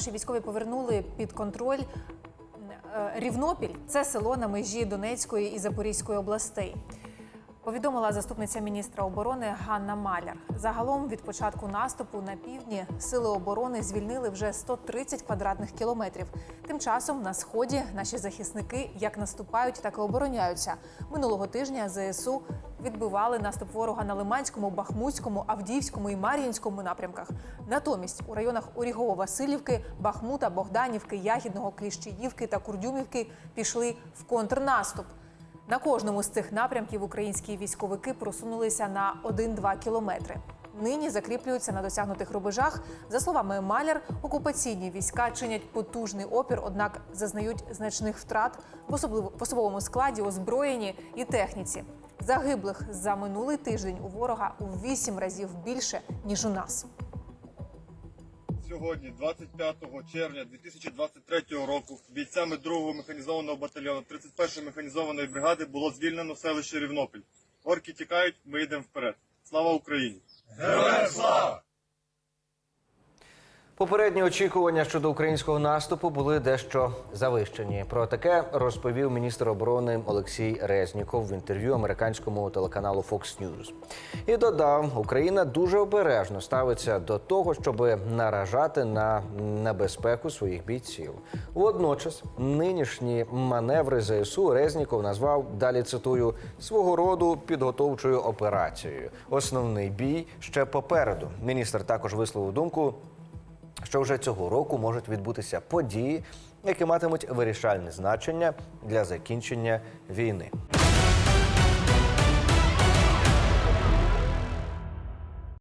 Наші військові повернули під контроль е, Рівнопіль. Це село на межі Донецької і Запорізької областей. Повідомила заступниця міністра оборони Ганна Маляр. Загалом від початку наступу на півдні сили оборони звільнили вже 130 квадратних кілометрів. Тим часом на сході наші захисники як наступають, так і обороняються. Минулого тижня ЗСУ відбивали наступ ворога на Лиманському, Бахмутському, Авдіївському і Мар'їнському напрямках. Натомість у районах Орігово-Василівки, Бахмута, Богданівки, Ягідного, Кліщіївки та Курдюмівки пішли в контрнаступ. На кожному з цих напрямків українські військовики просунулися на 1-2 кілометри. Нині закріплюються на досягнутих рубежах. За словами Маляр, окупаційні війська чинять потужний опір, однак зазнають значних втрат в особовому складі, озброєнні і техніці. Загиблих за минулий тиждень у ворога у вісім разів більше ніж у нас. Сьогодні, 25 червня 2023 року, бійцями 2-го механізованого батальйону 31-ї механізованої бригади було звільнено селище Рівнопіль. Орки тікають, ми йдемо вперед. Слава Україні! Попередні очікування щодо українського наступу були дещо завищені. Про таке розповів міністр оборони Олексій Резніков в інтерв'ю американському телеканалу Fox News. І додав, Україна дуже обережно ставиться до того, щоб наражати на небезпеку своїх бійців. Водночас, нинішні маневри ЗСУ Резніков назвав далі цитую свого роду підготовчою операцією. Основний бій ще попереду. Міністр також висловив думку що вже цього року можуть відбутися події, які матимуть вирішальне значення для закінчення війни.